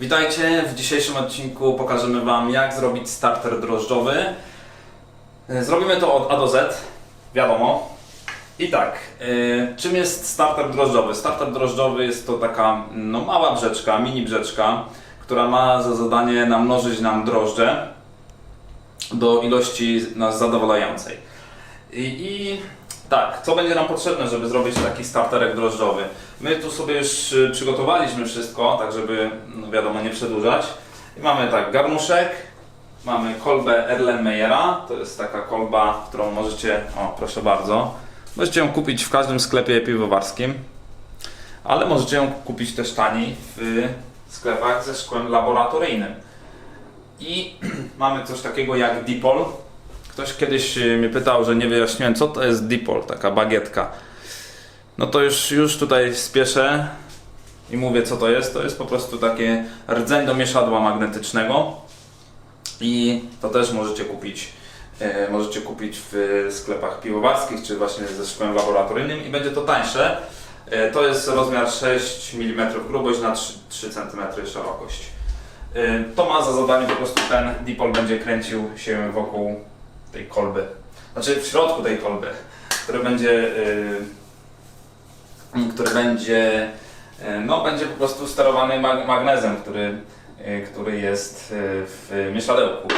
Witajcie, w dzisiejszym odcinku pokażemy Wam jak zrobić starter drożdżowy. E, Zrobimy to od A do Z, wiadomo. I tak, e, czym jest starter drożdżowy? Starter drożdżowy jest to taka no, mała brzeczka, mini brzeczka, która ma za zadanie namnożyć nam drożdże do ilości nas zadowalającej. I, I tak, co będzie nam potrzebne, żeby zrobić taki starterek drożdżowy? My tu sobie już y, przygotowaliśmy wszystko, tak żeby, no wiadomo, nie przedłużać. I mamy tak, garnuszek, mamy kolbę Erlenmeyera, to jest taka kolba, którą możecie, o proszę bardzo, możecie ją kupić w każdym sklepie piwowarskim, ale możecie ją kupić też taniej w sklepach ze szkłem laboratoryjnym. I mamy coś takiego jak Dipol. Ktoś kiedyś y, mnie pytał, że nie wyjaśniłem, co to jest Dipol, taka bagietka. No to już, już tutaj spieszę i mówię, co to jest. To jest po prostu takie rdzeń do mieszadła magnetycznego. I to też możecie kupić. e, Możecie kupić w sklepach piwowarskich, czy właśnie ze szkłem laboratoryjnym i będzie to tańsze. E, To jest rozmiar 6 mm grubość na 3, 3 cm szerokość. E, To ma za zadanie po prostu ten dipol będzie kręcił się wokół tej kolby. Znaczy w środku tej kolby, który będzie, który będzie, e, no będzie po prostu sterowany mag- magnezem, który, e, który jest e, w mieszadełku.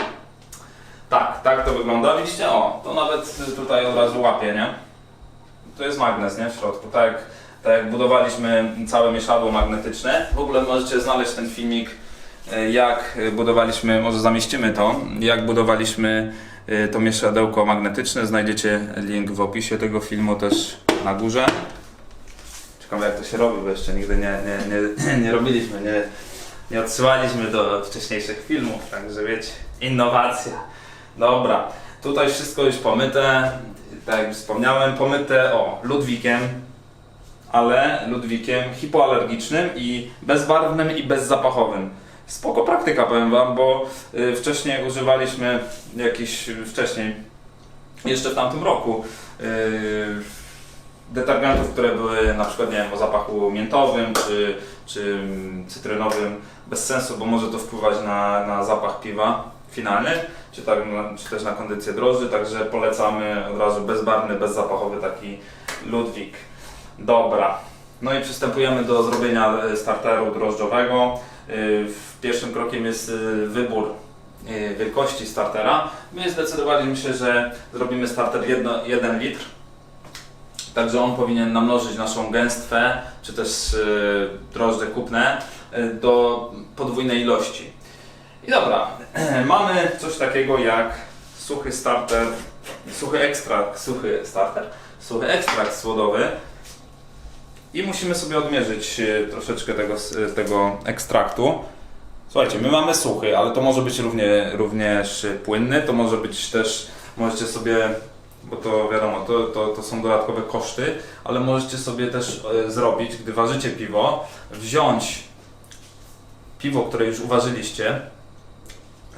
Tak, tak to wygląda. Widzicie, o, to nawet tutaj od razu łapie, nie? To jest magnes, nie? W środku. Tak, tak jak budowaliśmy całe mieszadło magnetyczne. W ogóle możecie znaleźć ten filmik, e, jak budowaliśmy, może zamieścimy to, jak budowaliśmy to mieszadełko magnetyczne. Znajdziecie link w opisie tego filmu też na górze. Ciekawe jak to się robi, bo jeszcze nigdy nie, nie, nie, nie robiliśmy, nie, nie odsyłaliśmy do wcześniejszych filmów, także wiecie, innowacja. Dobra, tutaj wszystko już pomyte, tak jak wspomniałem, pomyte o Ludwikiem, ale Ludwikiem hipoalergicznym i bezbarwnym i bezzapachowym. Spoko praktyka powiem wam, bo y, wcześniej używaliśmy jakiś wcześniej, jeszcze w tamtym roku, y, detergentów, które były na przykład nie wiem, o zapachu miętowym czy, czy mm, cytrynowym, bez sensu, bo może to wpływać na, na zapach piwa finalny, czy, tak, czy też na kondycję drożdży, także polecamy od razu bezbarwny, bezzapachowy taki Ludwik. Dobra, no i przystępujemy do zrobienia e, starteru drożdżowego. Y, Pierwszym krokiem jest y, wybór y, wielkości startera. My zdecydowaliśmy się, że zrobimy starter 1 litr. Także on powinien namnożyć naszą gęstwę, czy też drożdże kupne do podwójnej ilości. I dobra, mamy coś takiego jak suchy starter, suchy ekstrakt, suchy starter, suchy ekstrakt słodowy. I musimy sobie odmierzyć y, troszeczkę tego, s- tego ekstraktu. Słuchajcie, my mamy suchy, ale to może być równie, również płynny, to może być też, możecie sobie, bo to wiadomo, to, to, to są dodatkowe koszty, ale możecie sobie też e, zrobić, gdy ważycie piwo, wziąć piwo, które już uważyliście,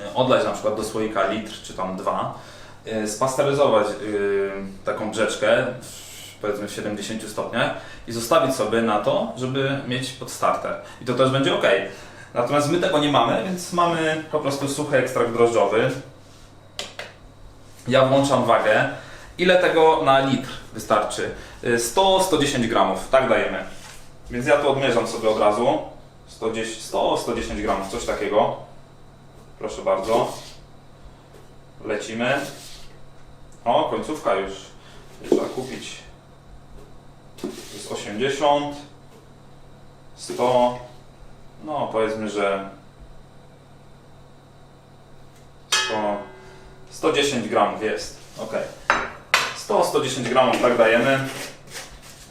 e, odlać na przykład do słoika litr czy tam dwa, e, spasteryzować e, taką brzeczkę powiedzmy w 70 stopniach i zostawić sobie na to, żeby mieć pod starter. I to też będzie ok. Natomiast my tego nie mamy, więc mamy po prostu suchy ekstrakt drożdżowy. Ja włączam wagę. Ile tego na litr wystarczy? Y, 100-110 gramów, tak dajemy. Więc ja to odmierzam sobie od razu. 100-110 gramów, coś takiego. Proszę bardzo. Lecimy. O, końcówka już. Trzeba kupić. To jest 80. 100. No, powiedzmy, że 100, 110 gramów jest. Ok. 100-110 gramów tak dajemy.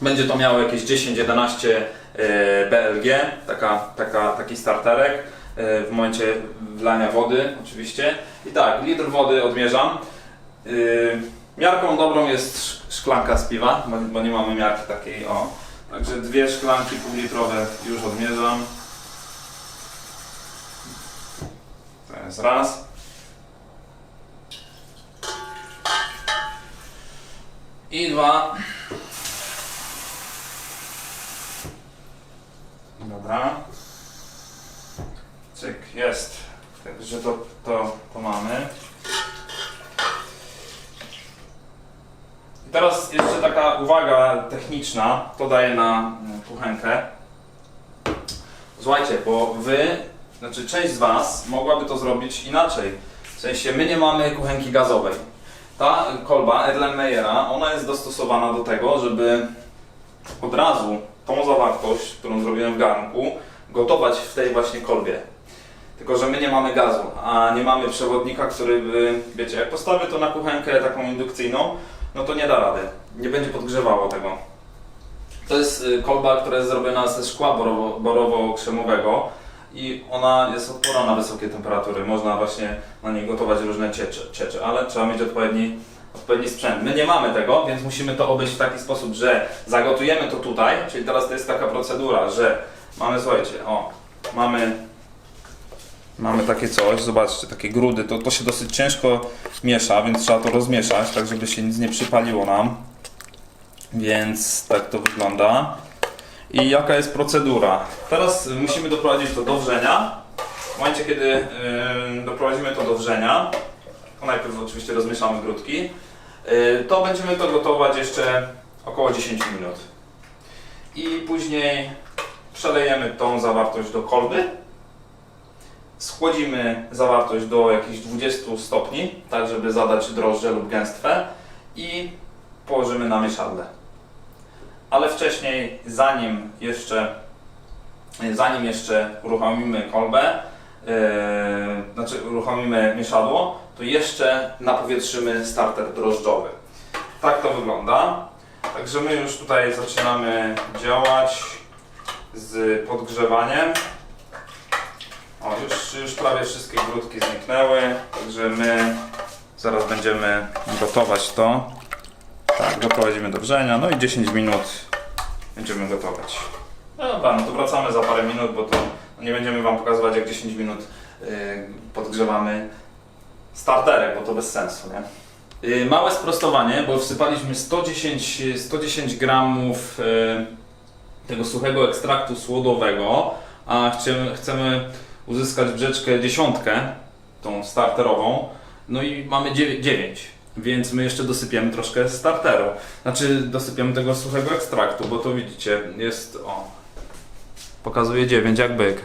Będzie to miało jakieś 10-11 e, BLG, taka, taka, taki starterek e, w momencie wlania wody oczywiście. I tak, litr wody odmierzam. Miarką dobrą jest sz- szklanka z piwa, bo, bo nie mamy miarki takiej, o. Także dwie szklanki półlitrowe już odmierzam. To jest raz. I dwa. Dobra. Cyk, jest. Także to, to, to mamy. I teraz jeszcze taka uwaga techniczna, to daję na mm, kuchenkę. Słuchajcie, bo wy, znaczy część z was mogłaby to zrobić inaczej. W sensie my nie mamy kuchenki gazowej. Ta kolba Erlenmeyera, ona jest dostosowana do tego, żeby od razu tą zawartość, którą zrobiłem w garnku, gotować w tej właśnie kolbie. Tylko, że my nie mamy gazu, a nie mamy przewodnika, który by, wiecie, jak postawię to na kuchenkę taką indukcyjną, no to nie da rady. Nie będzie podgrzewało tego. To jest y, kolba, która jest zrobiona ze szkła borowo- borowo-krzemowego i ona jest odporna na wysokie temperatury. Można właśnie na niej gotować różne ciecze, ciecze ale trzeba mieć odpowiedni, odpowiedni sprzęt. My nie mamy tego, więc musimy to obejść w taki sposób, że zagotujemy to tutaj, czyli teraz to jest taka procedura, że mamy, słuchajcie, o, mamy Mamy takie coś, zobaczcie, takie grudy, to, to się dosyć ciężko miesza, więc trzeba to rozmieszać, tak żeby się nic nie przypaliło nam. Więc tak to wygląda. I jaka jest procedura? Teraz musimy doprowadzić to do wrzenia. W momencie, kiedy yy, doprowadzimy to do wrzenia, to najpierw oczywiście rozmieszamy grudki, yy, to będziemy to gotować jeszcze około 10 minut. I później przelejemy tą zawartość do kolby schłodzimy zawartość do jakichś 20 stopni, tak żeby zadać drożdże lub gęstwę i położymy na mieszadle. Ale wcześniej, zanim jeszcze, zanim jeszcze uruchomimy kolbę, yy, znaczy uruchomimy mieszadło, to jeszcze napowietrzymy starter drożdżowy. Tak to wygląda. Także my już tutaj zaczynamy działać z podgrzewaniem. O, już, już prawie wszystkie grudki zniknęły, także my zaraz będziemy gotować to. Tak, doprowadzimy do wrzenia, no i 10 minut będziemy gotować. No dobra, no to wracamy za parę minut, bo to nie będziemy Wam pokazywać jak 10 minut yy, podgrzewamy starterek, bo to bez sensu, nie? Yy, małe sprostowanie, bo wsypaliśmy 110, 110 gramów yy, tego suchego ekstraktu słodowego, a chcemy, chcemy uzyskać brzeczkę dziesiątkę, tą starterową, no i mamy 9, więc my jeszcze dosypiemy troszkę starteru. Znaczy dosypiemy tego suchego ekstraktu, bo to widzicie, jest o, pokazuje 9 jak byk.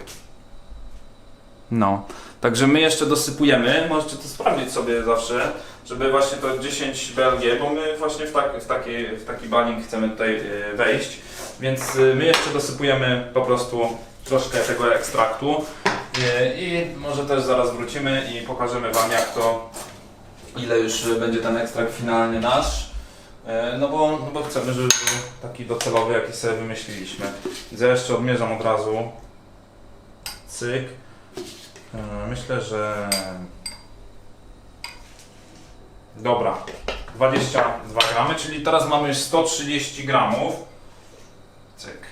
No, także my jeszcze dosypujemy, możecie to sprawdzić sobie zawsze, żeby właśnie to 10 BLG, bo my właśnie w, tak, w, taki, w taki banik chcemy tutaj y, wejść, więc y, my jeszcze dosypujemy po prostu troszkę tego ekstraktu. Y, I może też zaraz wrócimy i pokażemy Wam jak to, ile już będzie ten ekstrakt finalnie nasz. Y, No bo, no bo chcemy, żeby był taki docelowy, jaki sobie wymyśliliśmy. Więc ja jeszcze odmierzam od razu. Cyk. Y, Myślę, że... Dobra. 22 gramy, czyli teraz mamy już 130 gramów. Cyk.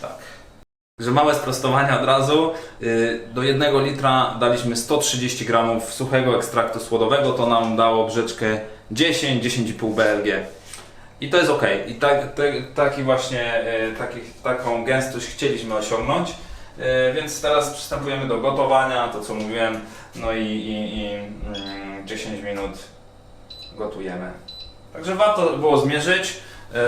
Tak. Że małe sprostowanie od razu. Yy, Do jednego litra daliśmy 130 gramów suchego ekstraktu słodowego. To nam dało brzeczkę 10-10,5 BLG. I to jest ok. I tak, te, taki właśnie, yy, taki, taką gęstość chcieliśmy osiągnąć. Yy, Więc teraz przystępujemy do gotowania, to co mówiłem. No i, i, i mm, 10 minut gotujemy. Także warto było zmierzyć,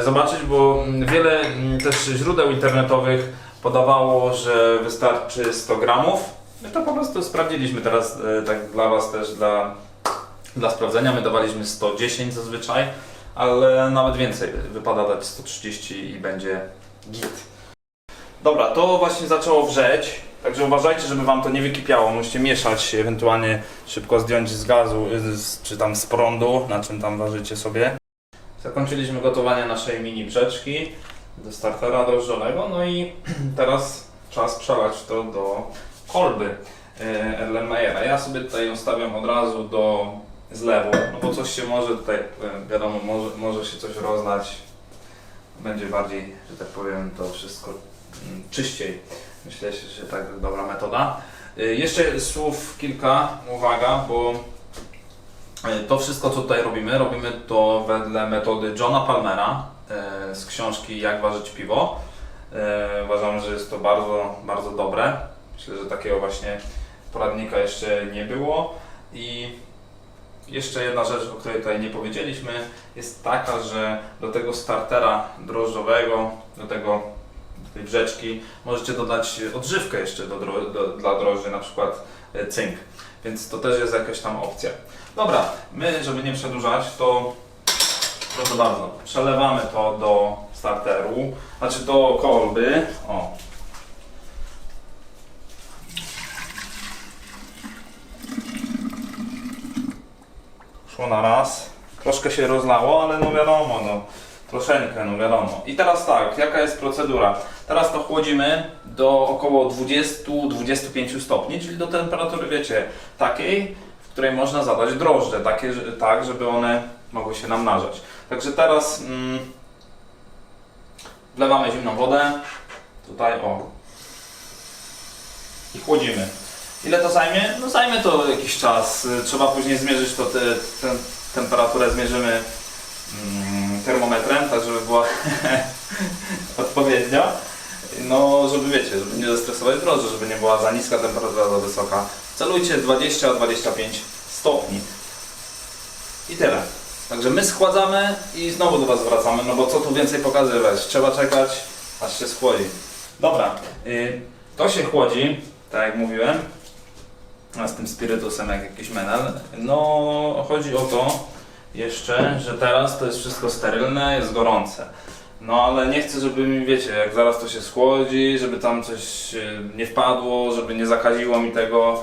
zobaczyć, bo mm, wiele mm, też źródeł internetowych podawało, że wystarczy 100 gramów. My to po prostu sprawdziliśmy teraz, e, tak dla Was też, dla, dla sprawdzenia. My dawaliśmy 110 zazwyczaj, ale nawet więcej. Wypada dać 130 i będzie git. Dobra, to właśnie zaczęło wrzeć, także uważajcie, żeby Wam to nie wykipiało. Musicie mieszać, ewentualnie szybko zdjąć z gazu, y, z, czy tam z prądu, na czym tam ważycie sobie. Zakończyliśmy gotowanie naszej mini brzeczki do startera drożdżowego, no i teraz czas przelać to do kolby e, Erlenmeyera. Ja sobie tutaj ustawiam od razu do zlewu, no bo coś się może tutaj, e, wiadomo, może, może się coś roznać. Będzie bardziej, że tak powiem, to wszystko mm, czyściej. Myślę, że tak dobra metoda. Y, Jeszcze słów kilka, uwaga, bo to wszystko co tutaj robimy, robimy to wedle metody Johna Palmera z książki Jak ważyć piwo. E, uważam, że jest to bardzo, bardzo dobre. Myślę, że takiego właśnie poradnika jeszcze nie było. I jeszcze jedna rzecz, o której tutaj nie powiedzieliśmy, jest taka, że do tego startera drożdżowego, do tego tej brzeczki, możecie dodać odżywkę jeszcze do, do, dla drożdży, na przykład e, cynk. Więc to też jest jakaś tam opcja. Dobra, my, żeby nie przedłużać, to proszę bardzo, przelewamy to do starteru, znaczy do kolby. O. Szło na raz. Troszkę się rozlało, ale no wiadomo, no troszeczkę, no wiadomo. I teraz tak, jaka jest procedura? Teraz to chłodzimy do około 20-25 stopni, czyli do temperatury, wiecie, takiej, w której można zadać drożdże, takie, tak, żeby one mogły się namnażać. Także teraz mm, wlewamy zimną wodę, tutaj o, i chłodzimy. Ile to zajmie? No zajmie to jakiś czas. Trzeba później zmierzyć to, te, tę temperaturę zmierzymy mm, termometrem, tak żeby była odpowiednia. No, żeby wiecie, żeby nie zestresować drożdży, żeby nie była za niska temperatura, za wysoka. Celujcie 20-25 stopni. I tyle. Także my schładzamy i znowu do Was wracamy, no bo co tu więcej pokazywać? Trzeba czekać, aż się schłodzi. Dobra, y, to się chłodzi, tak jak mówiłem, z tym spirytusem jak jakiś menel. No, chodzi o to jeszcze, że teraz to jest wszystko sterylne, jest gorące. No ale nie chcę, żeby mi, wiecie, jak zaraz to się schłodzi, żeby tam coś e, nie wpadło, żeby nie zakaziło mi tego,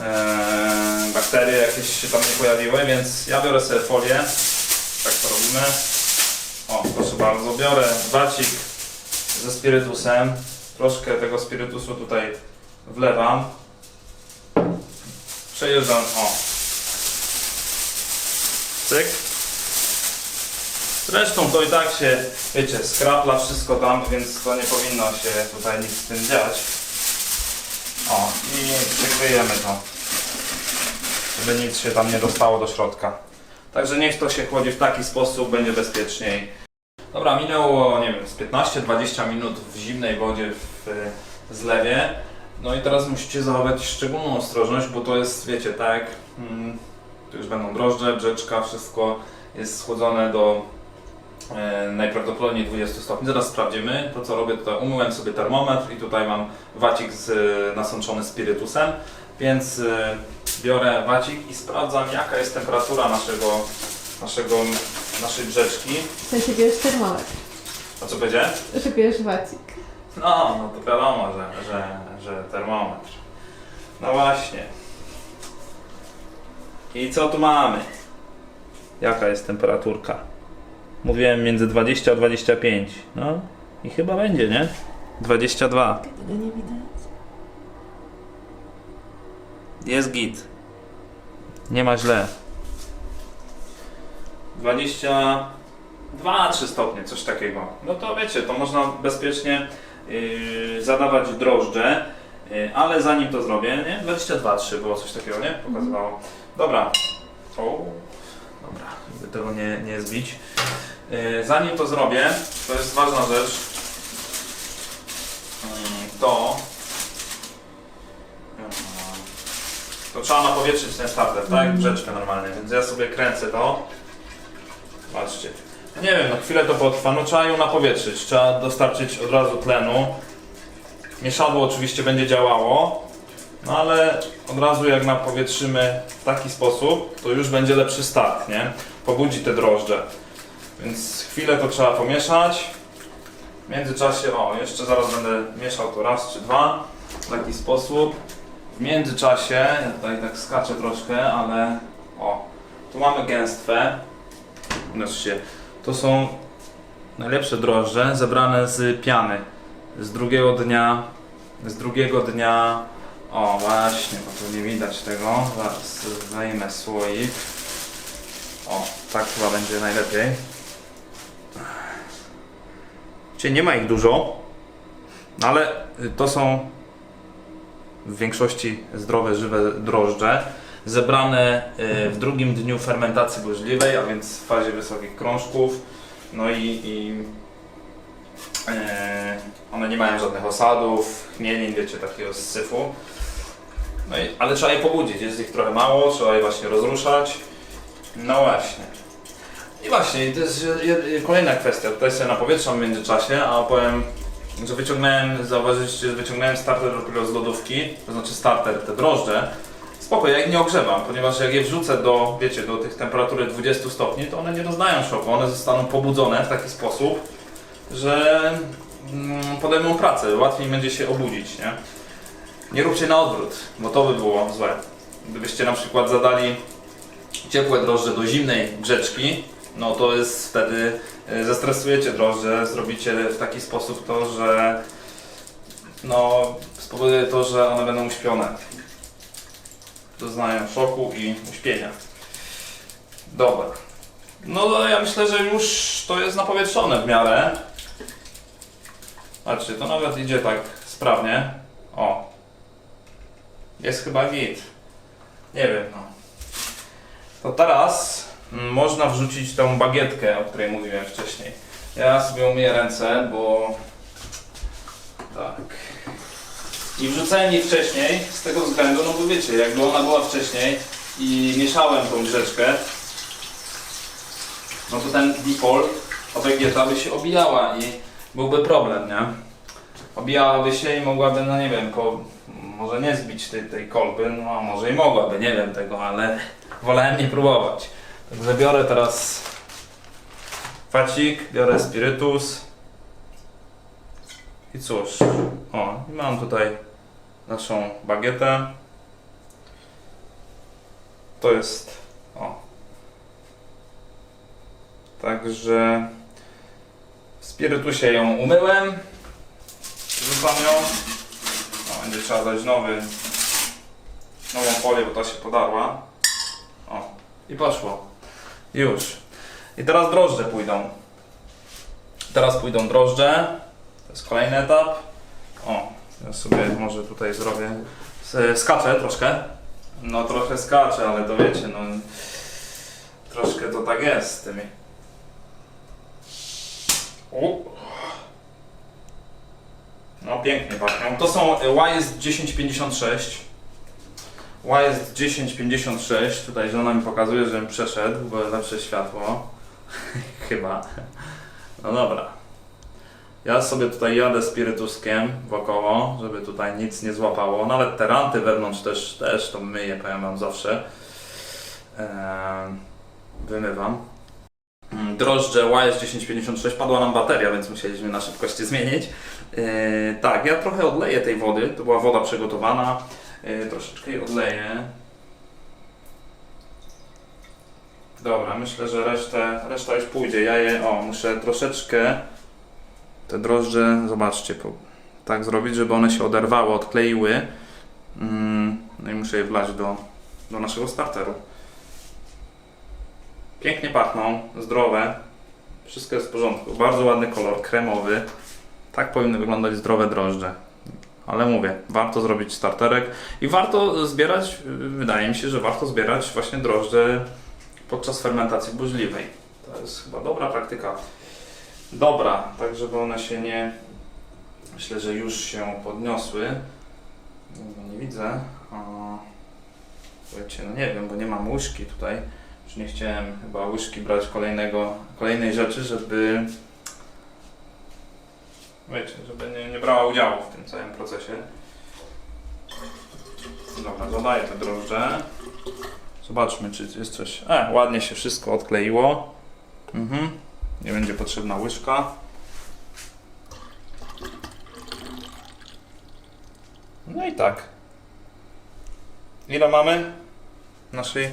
e, bakterie jakieś się tam nie pojawiły, więc ja biorę sobie folię, tak to robimy. O, proszę bardzo, biorę wacik ze spirytusem, troszkę tego spirytusu tutaj wlewam, przejeżdżam, o, cyk. Zresztą to i tak się, wiecie, skrapla wszystko tam, więc to nie powinno się tutaj nic z tym dziać. O, i przykryjemy to, żeby nic się tam nie dostało do środka. Także niech to się chłodzi w taki sposób, będzie bezpieczniej. Dobra, minęło, nie wiem, z 15-20 minut w zimnej wodzie w y, zlewie. No i teraz musicie zachować szczególną ostrożność, bo to jest, wiecie, tak, mm, tu już będą drożdże, brzeczka, wszystko jest schłodzone do e, najprawdopodobniej 20 stopni. Zaraz sprawdzimy. To co robię tutaj, umyłem sobie termometr i tutaj mam wacik z, e, nasączony spirytusem, więc e, biorę wacik i sprawdzam jaka jest temperatura naszego, naszego, naszej brzeczki. W sensie bierzesz termometr, A co będzie? że bierzesz wacik. No, no to wiadomo, że, że, że termometr. No właśnie. I co tu mamy? Jaka jest temperaturka? Mówiłem między 20 a 25. No i chyba będzie, nie? 22. Tego nie widać. Jest git. Nie ma źle. 22, 3 stopnie, coś takiego. No to wiecie, to można bezpiecznie yy, zadawać drożdże, yy, ale zanim to zrobię, nie? 22, 3 było coś takiego, nie? Pokazywało. Dobra. O, żeby tego nie, nie zbić. Yy, zanim to zrobię, to jest ważna rzecz. Yy, to to trzeba napowietrzyć ten starter, tak? Brzeczkę normalnie, więc ja sobie kręcę to. Patrzcie. Nie wiem, no chwilę to potrwa, no trzeba ją napowietrzyć, trzeba dostarczyć od razu tlenu. Mieszadło oczywiście będzie działało, no ale od razu jak napowietrzymy w taki sposób, to już będzie lepszy start, nie? Pobudzi te drożdże. Więc chwilę to trzeba pomieszać. W międzyczasie, o, jeszcze zaraz będę mieszał to raz czy dwa, w taki sposób. W międzyczasie, ja tutaj tak skaczę troszkę, ale o, tu mamy gęstwę. Zobaczcie, to są najlepsze drożdże zebrane z piany. Z drugiego dnia, z drugiego dnia, o właśnie, bo tu nie widać tego, zaraz zdejmę słoik. O, tak chyba będzie najlepiej. Czyli nie ma ich dużo, ale to są w większości zdrowe, żywe drożdże, zebrane y, w drugim dniu fermentacji burzliwej, a więc w fazie wysokich krążków. No i, i E, one nie mają żadnych osadów, chmielin, wiecie, takiego syfu. No i, ale trzeba je pobudzić, jest ich trochę mało, trzeba je właśnie rozruszać. No właśnie. I właśnie, to jest je- je- kolejna kwestia. Tutaj sobie napowietrzam w międzyczasie, a opowiem, że wyciągnąłem, zauważyliście, że wyciągnąłem starter dopiero z lodówki, to znaczy starter, te drożdże. Spoko, ja ich nie ogrzewam, ponieważ jak je wrzucę do, wiecie, do tych temperatury 20 stopni, to one nie doznają szoku, one zostaną pobudzone w taki sposób, że mm, podejmą pracę, łatwiej będzie się obudzić, nie? Nie róbcie na odwrót, bo to by było złe. Gdybyście na przykład zadali ciepłe drożdże do zimnej grzeczki, no to jest wtedy y, zestresujecie drożdże, zrobicie w taki sposób to, że no spowoduje to, że one będą uśpione. Doznają szoku i uśpienia. Dobra. No ja myślę, że już to jest napowietrzone w miarę. Patrzcie, to nawet idzie tak sprawnie. O. Jest chyba git. Nie wiem, no. To teraz mm, można wrzucić tą bagietkę, o której mówiłem wcześniej. Ja sobie umyję ręce, bo... Tak. I wrzucałem jej wcześniej z tego względu, no bo wiecie, jakby ona była wcześniej i mieszałem tą grzeczkę, no to ten dipol, ta bagieta by się obijała i byłby problem, nie? Obijałaby się i mogłaby, no nie wiem, może nie zbić tej, tej kolby, no a może i mogłaby, nie wiem tego, ale wolałem nie próbować. Także biorę teraz facik, biorę spirytus i cóż, o, mam tutaj naszą bagietę. To jest, o. Także w spirytusie ją umyłem. Rzucam ją. O, będzie trzeba dać nowy, nową folię, bo ta się podarła. O, i poszło. Już. I teraz drożdże pójdą. Teraz pójdą drożdże. To jest kolejny etap. O, ja sobie może tutaj zrobię. Skaczę troszkę. No trochę skaczę, ale to wiecie, no troszkę to tak jest z tymi. U. No pięknie pachną. To są y, YS 1056. YS 1056. Tutaj żona mi pokazuje, żebym przeszedł, bo lepsze światło. Chyba. No dobra. Ja sobie tutaj jadę spirytuskiem wokoło, żeby tutaj nic nie złapało. Nawet te ranty wewnątrz też, też to myję, powiem wam zawsze. Eee, wymywam. Mm, Drożdże YS 1056, padła nam bateria, więc musieliśmy na szybkości zmienić. Eee, tak, ja trochę odleję tej wody, to była woda przygotowana. Eee, troszeczkę jej odleję. Dobra, myślę, że resztę, reszta już pójdzie. Ja je, o, muszę troszeczkę te drożdże, zobaczcie, po, tak zrobić, żeby one się oderwały, odkleiły. Mm, no i muszę je wlać do, do naszego starteru. Pięknie pachną, zdrowe. Wszystko jest w porządku. Bardzo ładny kolor, kremowy. Tak powinny wyglądać zdrowe drożdże. Ale mówię, warto zrobić starterek i warto zbierać, wydaje mi się, że warto zbierać właśnie drożdże podczas fermentacji burzliwej. To jest chyba dobra praktyka. Dobra, tak żeby one się nie... Myślę, że już się podniosły. No, nie widzę. Słuchajcie, no nie wiem, bo nie mam łyżki tutaj. Nie chciałem chyba łyżki brać kolejnego, kolejnej rzeczy, żeby... Wiecie, żeby nie, nie brała udziału w tym całym procesie. Dobra, dodaję te drożdże. Zobaczmy, czy jest coś... E, ładnie się wszystko odkleiło. Mhm. Nie będzie potrzebna łyżka. No i tak. Ile mamy naszej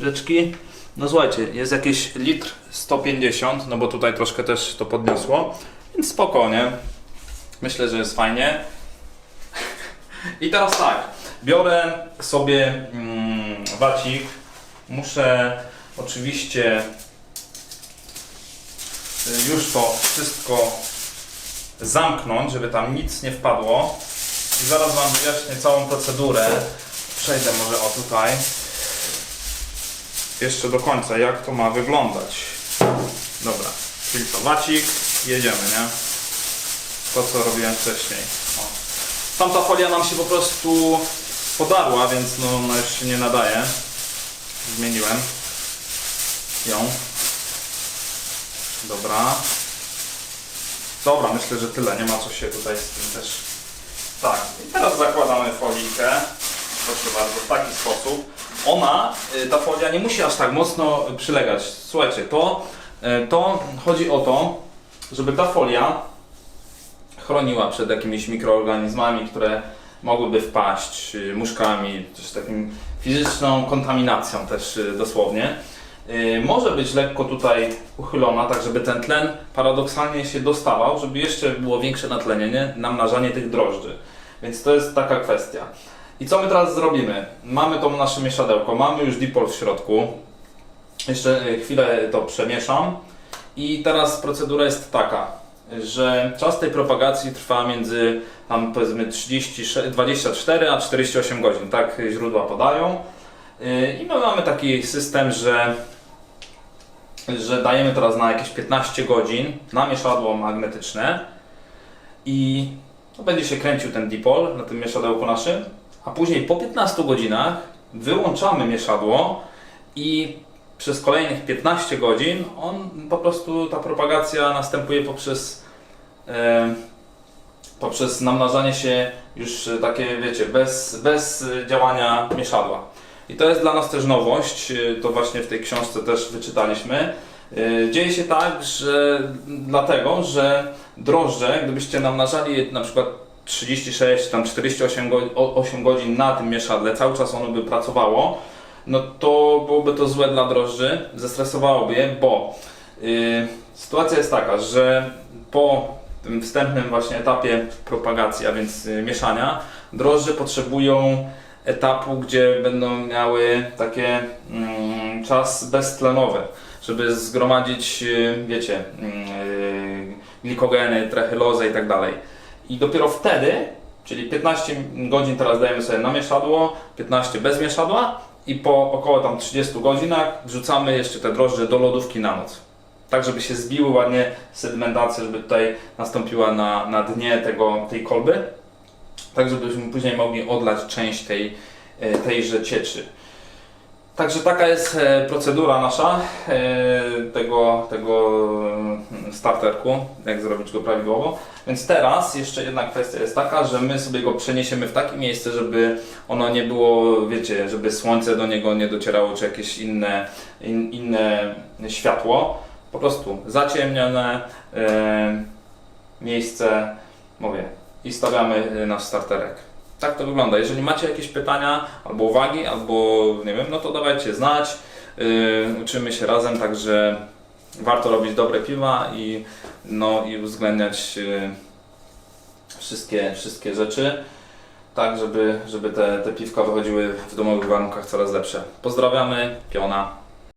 rzeczki? No słuchajcie, jest jakieś litr 150, no bo tutaj troszkę też to podniosło, więc spokojnie. Myślę, że jest fajnie. I teraz tak, biorę sobie mm, wacik. Muszę oczywiście y, już to wszystko zamknąć, żeby tam nic nie wpadło. I zaraz Wam wyjaśnię całą procedurę. Przejdę może o tutaj. Jeszcze do końca, jak to ma wyglądać. Dobra, czyli to wacik, jedziemy, nie? to, co robiłem wcześniej. O. Tamta folia nam się po prostu podarła, więc no, ona już się nie nadaje. Zmieniłem ją. Dobra. Dobra, myślę, że tyle. Nie ma co się tutaj z tym też. Tak, i teraz zakładamy folikę. Proszę bardzo, w taki sposób. Ona, y, ta folia nie musi aż tak mocno przylegać. Słuchajcie, to, y, to chodzi o to, żeby ta folia chroniła przed jakimiś mikroorganizmami, które mogłyby wpaść, y, muszkami, też takim fizyczną kontaminacją też dosłownie. Może być lekko tutaj uchylona, tak żeby ten tlen paradoksalnie się dostawał, żeby jeszcze było większe natlenienie, namnażanie tych drożdży. Więc to jest taka kwestia. I co my teraz zrobimy? Mamy to nasze mieszadełko, mamy już dipol w środku. Jeszcze y, chwilę to przemieszam. I teraz procedura jest taka, że czas tej propagacji trwa między tam powiedzmy 30, 24 a 48 godzin, tak źródła podają. Yy, I my mamy taki system, że, że dajemy teraz na jakieś 15 godzin na mieszadło magnetyczne i będzie się kręcił ten dipol na tym mieszadełku naszym, a później po 15 godzinach wyłączamy mieszadło i przez kolejnych 15 godzin on po prostu ta propagacja następuje poprzez e, poprzez namnażanie się już takie wiecie bez, bez działania mieszadła. I to jest dla nas też nowość, e, to właśnie w tej książce też wyczytaliśmy. E, Dzieje się tak, że dlatego, że drożdże, gdybyście namnażali je na przykład 36, tam 48 go, o- 8 godzin na tym mieszadle, cały czas ono by pracowało, no to byłoby to złe dla drożdży, zestresowałoby je, bo y, sytuacja jest taka, że po tym wstępnym właśnie etapie propagacji, a więc y, mieszania, drożdże potrzebują etapu, gdzie będą miały takie mm, czas beztlenowy, żeby zgromadzić, y, wiecie, y, glikogeny, trechylozę i tak dalej. I dopiero wtedy, czyli 15 godzin teraz dajemy sobie na mieszadło, 15 bez mieszadła, i po około tam 30 godzinach wrzucamy jeszcze te drożdże do lodówki na noc. Tak, żeby się zbiły ładnie sedymentacja, żeby tutaj nastąpiła na, na dnie tego, tej kolby. Tak, żebyśmy później mogli odlać część tej, e, tejże cieczy. Także taka jest e, procedura nasza e, tego, tego mm, starterku, jak zrobić go prawidłowo. Więc teraz jeszcze jedna kwestia jest taka, że my sobie go przeniesiemy w takie miejsce, żeby ono nie było, wiecie, żeby słońce do niego nie docierało, czy jakieś inne, in, inne światło. Po prostu zaciemnione e, miejsce, mówię, i stawiamy nasz starterek. Tak to wygląda. Jeżeli macie jakieś pytania albo uwagi, albo nie wiem, no to dawajcie znać. Yy, uczymy się razem, także warto robić dobre piwa i, no, i uwzględniać yy, wszystkie, wszystkie rzeczy, tak żeby, żeby te, te piwka wychodziły w domowych warunkach coraz lepsze. Pozdrawiamy, piona.